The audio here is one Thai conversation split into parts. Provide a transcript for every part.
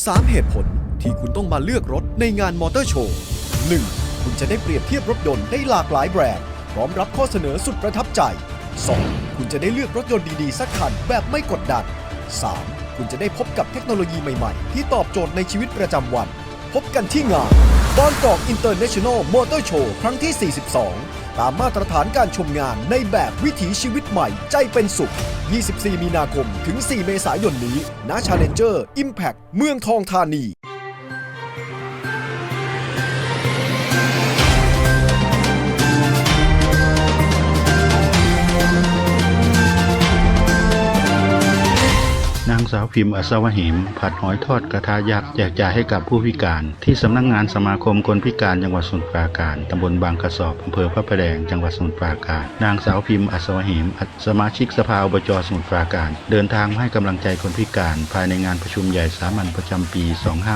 3 เหตุผลที่คุณต้องมาเลือกรถในงานมอเตอร์โชว์ 1. คุณจะได้เปรียบเทียบรถยนต์ได้หลากหลายแบรนด์ พร้อมรับข้อเสนอสุดประทับใจ 2. คุณจะได้เลือกรถยนต์ดีๆ สักคันแบบไม่กดดัน 3. คุณจะได้พบกับเทคโนโลยีใหม่ๆ ที่ตอบโจทย์ในชีวิตประจำวัน พบกันที่งานบางกอกอินเตอร์เนชั่นแนลมอเตอร์โชว์ครั้งที่ 42 ตามมาตรฐานการชมงานในแบบวิถีชีวิตใหม่ใจเป็นสุข 24 มีนาคมถึง 4 เมษายนนี้ณ Challenger Impact เมืองทองธานี สาวพิมพ์อัศวหิม ผัดหอยทอดกระทะยักษ์แจกจ่ายให้กับผู้พิการ ที่สำนักงานสมาคมคนพิการจังหวัดสมุทรปราการตำบลบางกระสอบอำเภอพระประแดงจังหวัดสมุทรปราการ นางสาวพิมพ์อัศวหิมสมาชิกสภาอบจสมุทรปราการ เดินทางมาให้กำลังใจคนพิการ ภายในงานประชุมใหญ่สามัญประจำปี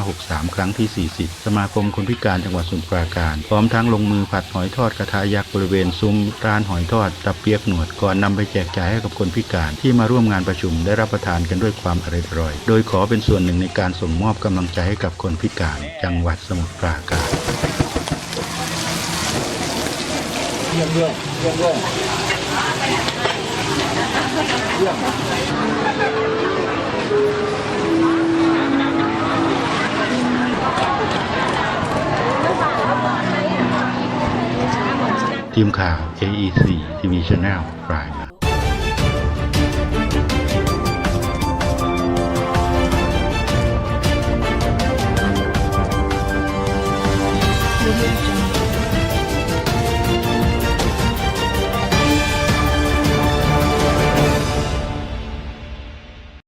2563 ครั้งที่ 40 สมาคมคนพิการจังหวัดสมุทรปราการ พร้อมทั้งลงมือผัดหอยทอดกระทะยักษ์บริเวณซุ้มร้านหอยทอดตะเปียกหนวดก่อนนำไปแจกจ่ายให้กับคนพิการที่มาร่วมงานประชุมได้รับประทานกันด้วยความอร่อย โดยขอเป็นส่วนหนึ่งในการส่งมอบกำลังใจให้กับคนพิการจังหวัดสมุทรปราการเยี่ยมด้วยเยี่ยมด้วยเยี่ยมทีมข่าว AEC TV Channel ราย